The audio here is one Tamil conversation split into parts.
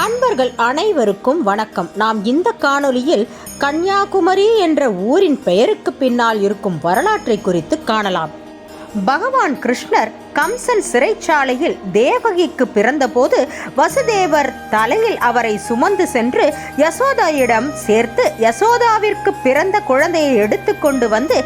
அன்பர்கள் அனைவருக்கும் வணக்கம். நாம் இந்த காணொலியில் கன்னியாகுமரி என்ற ஊரின் பெயருக்கு பின்னால் இருக்கும் வரலாற்றை குறித்து காணலாம். பகவான் கிருஷ்ணர் கம்சன் சிறைச்சாலையில் தேவகிக்கு பிறந்தபோது வசுதேவர் தலையில் அவரை சுமந்து சென்று யசோதாயிடம் சேர்த்து யசோதாவிற்கு பிறந்த குழந்தையை எடுத்துக்கொண்டு வந்து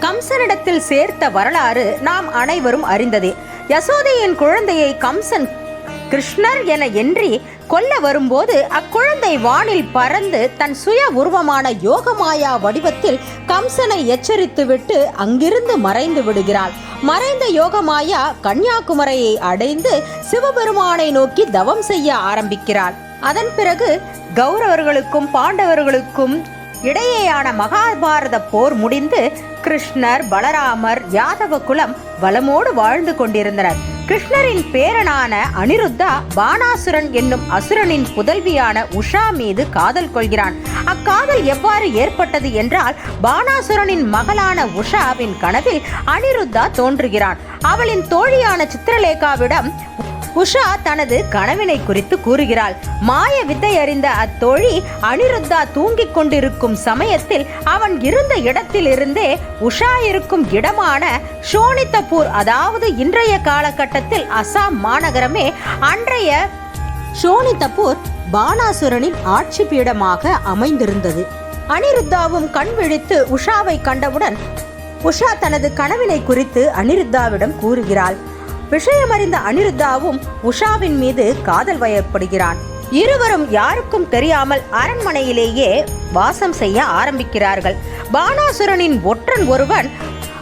கம்சனிடத்தில் சேர்த்த வரலாறு நாம் அனைவரும் அறிந்ததே. யசோதையின் குழந்தையை கம்சன் கிருஷ்ணர் என என்றி கொல்ல வரும்போது அக்குழந்தை வானில் பறந்து தன் சுய உருவமான யோகமாயா வடிவத்தில் கம்சனை எச்சரித்துவிட்டு அங்கிருந்து மறைந்து விடுகிறாள். மறைந்த யோகமாயா கன்னியாகுமரியை அடைந்து சிவபெருமானை நோக்கி தவம் செய்ய ஆரம்பிக்கிறாள். அதன் பிறகு கௌரவர்களுக்கும் பாண்டவர்களுக்கும் இடையேயான மகாபாரத போர் முடிந்து கிருஷ்ணர் பலராமர் யாதவ குலம் வளமோடு வாழ்ந்து கொண்டிருந்தனர். கிருஷ்ணரின் பேரனான அனிருத்தா பானாசுரன் என்னும் அசுரனின் புதல்வியான உஷா மீது காதல் கொள்கிறான். அக்காதல் எவ்வாறு ஏற்பட்டது என்றால் பானாசுரனின் மகளான உஷாவின் கனவில் அனிருத்தா தோன்றுகிறான். அவளின் தோழியான சித்திரலேகாவிடம் உஷா தனது கனவினை குறித்து கூறுகிறாள். மாய வித்தை அறிந்த அத்தோழி அனிருத்தா தூங்கிக் கொண்டிருக்கும் சமயத்தில் அவன் இருந்த இடத்திலிருந்தே உஷா இருக்கும் இடமான ஷோனித்தபூர் அதாவது இன்றைய காலகட்டத்தில் அசாம் மாநகரமே அன்றைய ஷோனித்தபூர் பானாசுரனின் ஆட்சி பீடமாக அமைந்திருந்தது. அனிருத்தாவும் கண் விழித்து உஷாவை கண்டவுடன் உஷா தனது கனவினை குறித்து அனிருத்தாவிடம் கூறுகிறாள். விஷயமறிந்த அனிருத்தாவும் உஷாவின் மீது காதல் வயப்படுகிறான். இருவரும் யாருக்கும் தெரியாமல் அரண்மனையிலேயே வாசம் செய்ய ஆரம்பிக்கிறார்கள். பானாசுரனின் ஒற்றன் ஒருவன்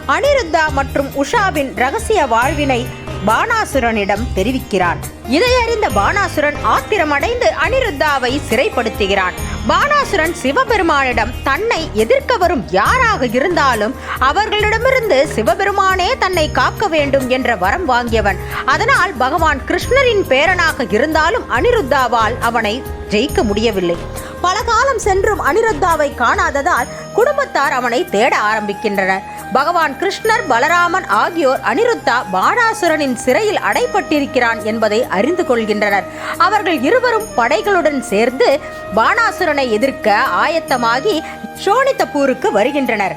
அனிருத்தா மற்றும் உஷாவின் ரகசிய வாழ்வினை பானாசுரனிடம் தெரிவிக்கிறான். இதையறிந்த பானாசுரன் ஆத்திரமடைந்து அனிருத்தாவை சிறைப்படுத்துகிறான். பானாசுரன் சிவபெருமானிடம் தன்னை எதிர்க்க வரும் யாராக இருந்தாலும் அவர்களிடமிருந்து சிவபெருமானே தன்னை காக்க வேண்டும் என்ற வரம் வாங்கியவன். அதனால் பகவான் கிருஷ்ணரின் பேரனாக இருந்தாலும் அனிருத்தாவால் அவனை ஜெயிக்க முடியவில்லை. பல காலம் சென்றும் அனிருத்தாவை காணாததால் குடும்பத்தார் அவனை தேட ஆரம்பிக்கின்றனர். பகவான் கிருஷ்ணர் பலராமன் ஆகியோர் அனிருத்தா பாணாசுரனின் சிறையில் அடைப்பட்டிருக்கிறான் என்பதை அறிந்து கொள்கின்றனர். அவர்கள் இருவரும் படைகளுடன் சேர்ந்து பாணாசுரனை எதிர்க்க ஆயத்தமாகி ஷோனித்தப்பூருக்கு வருகின்றனர்.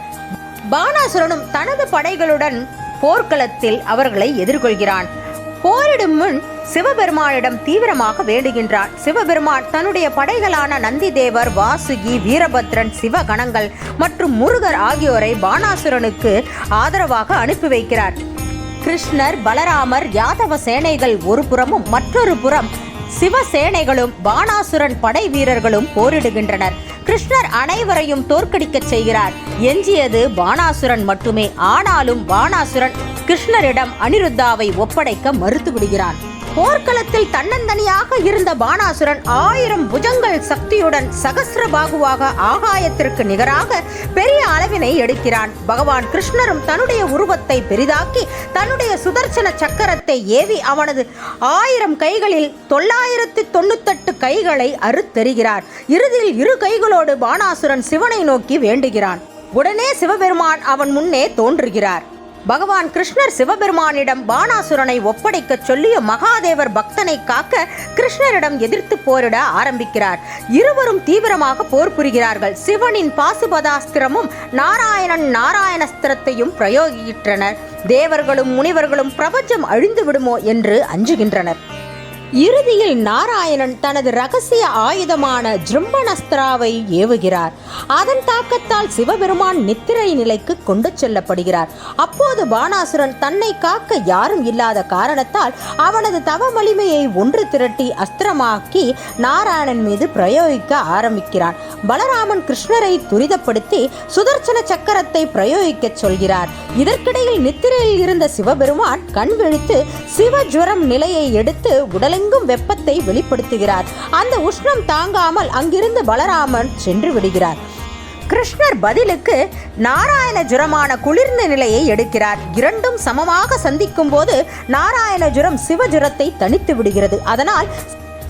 பாணாசுரனும் தனது படைகளுடன் போர்க்களத்தில் அவர்களை எதிர்கொள்கிறான். போரிடும் முன் சிவபெருமானிடம் தீவிரமாக வேண்டுகின்றார். சிவபெருமான் தன்னுடைய படைகளான நந்திதேவர் வாசுகி வீரபத்ரன் சிவகணங்கள் மற்றும் முருகர் ஆகியோரை பானாசுரனுக்கு ஆதரவாக அனுப்பி வைக்கிறார். கிருஷ்ணர் பலராமர் யாதவ சேனைகள் ஒரு புறமும் மற்றொரு புறம் சிவசேனைகளும் பானாசுரன் படை வீரர்களும் போரிடுகின்றனர். கிருஷ்ணர் அனைவரையும் தோற்கடிக்கச் செய்கிறார். எஞ்சியது பானாசுரன் மட்டுமே. ஆனாலும் பானாசுரன் கிருஷ்ணரிடம் அனிருத்தாவை ஒப்படைக்க மறுத்து விடுகிறான் போர்க்களத்தில் தன்னந்தனியாக இருந்த பானாசுரன் ஆயிரம் புஜங்கள் சக்தியுடன் சகசிரபாகுவாக ஆகாயத்திற்கு நிகராக பெரிய அளவினை எடுக்கிறான். பகவான் கிருஷ்ணரும் தன்னுடைய உருவத்தை பெரிதாக்கி தன்னுடைய சுதர்சன சக்கரத்தை ஏவி அவனது ஆயிரம் கைகளில் தொள்ளாயிரத்தி தொண்ணூத்தெட்டு கைகளை அறுத்தெறிகிறார். இறுதியில் இரு கைகளோடு பானாசுரன் சிவனை நோக்கி வேண்டுகிறான். உடனே சிவபெருமான் அவன் முன்னே தோன்றுகிறார். பகவான் கிருஷ்ணர் சிவபெருமானிடம் பானாசுரனை ஒப்படைக்கச் சொல்லிய மகாதேவர் பக்தனை காக்க கிருஷ்ணரிடம் எதிர்த்து போரிட ஆரம்பிக்கிறார். இருவரும் தீவிரமாக போர் புரிகிறார்கள். சிவனின் பாசுபதாஸ்திரமும் நாராயணன் நாராயணஸ்திரத்தையும் பிரயோகிக்கின்றனர் தேவர்களும் முனிவர்களும் பிரபஞ்சம் அழிந்து விடுமோ என்று அஞ்சுகின்றனர். இறுதியில் நாராயணன் தனது ரகசிய ஆயுதமான ஜிரும்பனஸ்திராவை ஏவுகிறார். அதன் தாக்கத்தால் சிவபெருமான் நித்திரை நிலைக்கு கொண்டு செல்லப்படுகிறார். அப்போது பானாசுரன் தன்னை காக்க யாரும் இல்லாத காரணத்தால் அவனது தவ வலிமையை ஒன்று திரட்டி அஸ்திரமாக்கி நாராயணன் மீது பிரயோகிக்க ஆரம்பிக்கிறான். பலராமன் கிருஷ்ணரை துரிதப்படுத்தி சுதர்சன சக்கரத்தை பிரயோகிக்கச் சொல்கிறார். இதற்கிடையில் நித்திரையில் இருந்த சிவபெருமான் கண் விழித்து சிவஜுரம் நிலையை எடுத்து உடலெங்கும் வெப்பத்தை வெளிப்படுத்துகிறார். அந்த உஷ்ணம் தாங்காமல் அங்கிருந்து பலராமன் சென்று விடுகிறார். கிருஷ்ணர் பதிலுக்கு நாராயண ஜுரமான குளிர்ந்த நிலையை எடுக்கிறார். இரண்டும் சமமாக சந்திக்கும் போது நாராயண ஜுரம் சிவஜுரத்தை தனித்து விடுகிறது. அதனால்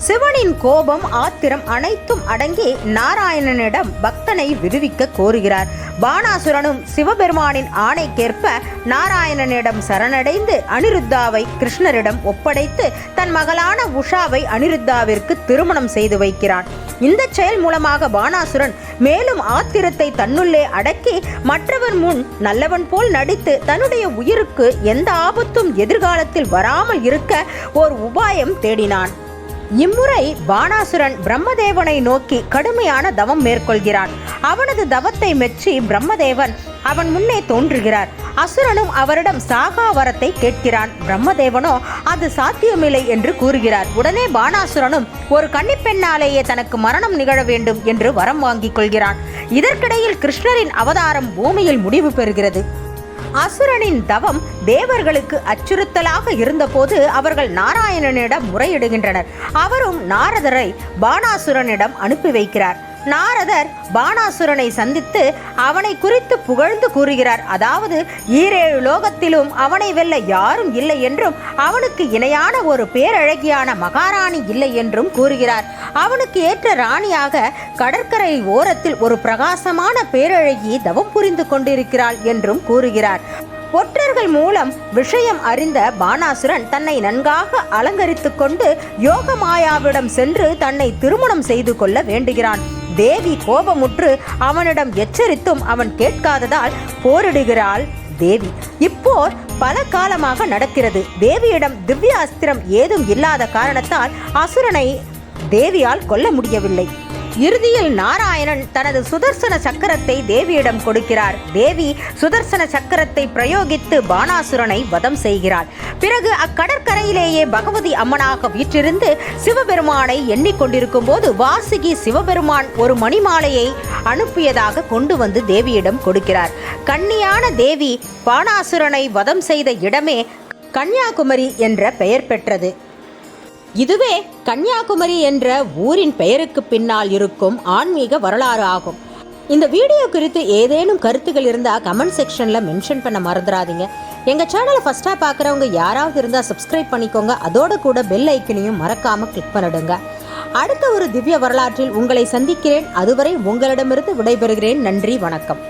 சிவனின் கோபம் ஆத்திரம் அனைத்தும் அடங்கி நாராயணனிடம் பக்தனை விடுவிக்க கோருகிறார். பானாசுரனும் சிவபெருமானின் ஆணைக்கேற்ப நாராயணனிடம் சரணடைந்து அனிருத்தாவை கிருஷ்ணரிடம் ஒப்படைத்து தன் மகளான உஷாவை அனிருத்தாவிற்கு திருமணம் செய்து வைக்கிறான். இந்த செயல் மூலமாக பானாசுரன் மேலும் ஆத்திரத்தை தன்னுள்ளே அடக்கி மற்றவர் முன் நல்லவன் போல் நடித்து தன்னுடைய உயிருக்கு எந்த ஆபத்தும் எதிர்காலத்தில் வராமல் இருக்க ஓர் உபாயம் தேடினான். இம்முறை பானாசுரன் பிரம்மதேவனை நோக்கி கடுமையான தவம் மேற்கொள்கிறான். அவனது தவத்தை மெச்சி பிரம்மதேவன் அவன் முன்னே தோன்றுகிறார். அசுரனும் அவரிடம் சாகா வரத்தை கேட்கிறான். பிரம்மதேவனோ அது சாத்தியமில்லை என்று கூறுகிறார். உடனே பானாசுரனும் ஒரு கன்னிப்பெண்ணாலேயே தனக்கு மரணம் நிகழ வேண்டும் என்று வரம் வாங்கிக் கொள்கிறான். இதற்கிடையில் கிருஷ்ணரின் அவதாரம் பூமியில் முடிவு பெறுகிறது. அசுரனின் தவம் தேவர்களுக்கு அச்சுறுத்தலாக இருந்தபோது அவர்கள் நாராயணனிடம் முறையிடுகின்றனர். அவரும் நாரதரை பானாசுரனிடம் அனுப்பி வைக்கிறார். நாரதர் பானாசுரனை சந்தித்து அவனை குறித்து புகழ்ந்து கூறுகிறார். அதாவது ஈரேழு லோகத்திலும் அவனை வெல்ல யாரும் இல்லை என்றும் அவனுக்கு இணையான ஒரு பேரழகியான மகாராணி இல்லை என்றும் கூறுகிறார். அவனுக்கு ஏற்ற ராணியாக கடற்கரை ஓரத்தில் ஒரு பிரகாசமான பேரழகி தவம் புரிந்து கொண்டிருக்கிறாள் என்றும் கூறுகிறார். ஒற்றர்கள் மூலம் விஷயம் அறிந்த பானாசுரன் தன்னை நன்காக அலங்கரித்துக் கொண்டு யோகமாயாவிடம் சென்று தன்னை திருமணம் செய்து கொள்ள வேண்டுகிறான். தேவி கோபமுற்று அவனிடம் எச்சரித்தும் அவன் கேட்காததால் போரிடுகிறாள் தேவி. இப்போர் பல காலமாக நடக்கிறது. தேவியிடம் திவ்ய அஸ்திரம் ஏதும் இல்லாத காரணத்தால் அசுரனை தேவியால் கொல்ல முடியவில்லை. இறுதியில் நாராயணன் தனது சுதர்சன சக்கரத்தை தேவியிடம் கொடுக்கிறார். தேவி சுதர்சன சக்கரத்தை பிரயோகித்து பானாசுரனை வதம் செய்கிறார் பிறகு அக்கடற்கரையிலேயே பகவதி அம்மனாக வீற்றிருந்து சிவபெருமானை எண்ணிக்கொண்டிருக்கும் போது வாசுகி சிவபெருமான் ஒரு மணிமாலையை அனுப்பியதாக கொண்டு வந்து தேவியிடம் கொடுக்கிறார். கன்னியான தேவி பானாசுரனை வதம் செய்த இடமே கன்னியாகுமரி என்ற பெயர் பெற்றது. இதுவே கன்னியாகுமரி என்ற ஊரின் பெயருக்கு பின்னால் இருக்கும் ஆன்மீக வரலாறு ஆகும். இந்த வீடியோ குறித்து ஏதேனும் கருத்துகள் இருந்தால் கமெண்ட் செக்ஷனில் மென்ஷன் பண்ண மறந்துடாதீங்க எங்கள் சேனலை ஃபஸ்ட்டாக பார்க்குறவங்க யாராவது இருந்தால் சப்ஸ்கிரைப் பண்ணிக்கோங்க. அதோட கூட பெல் ஐக்கனையும் மறக்காமல் கிளிக் பண்ணிடுங்க. அடுத்த ஒரு திவ்ய வரலாற்றில் உங்களை சந்திக்கிறேன். அதுவரை உங்களிடமிருந்து விடைபெறுகிறேன். நன்றி வணக்கம்.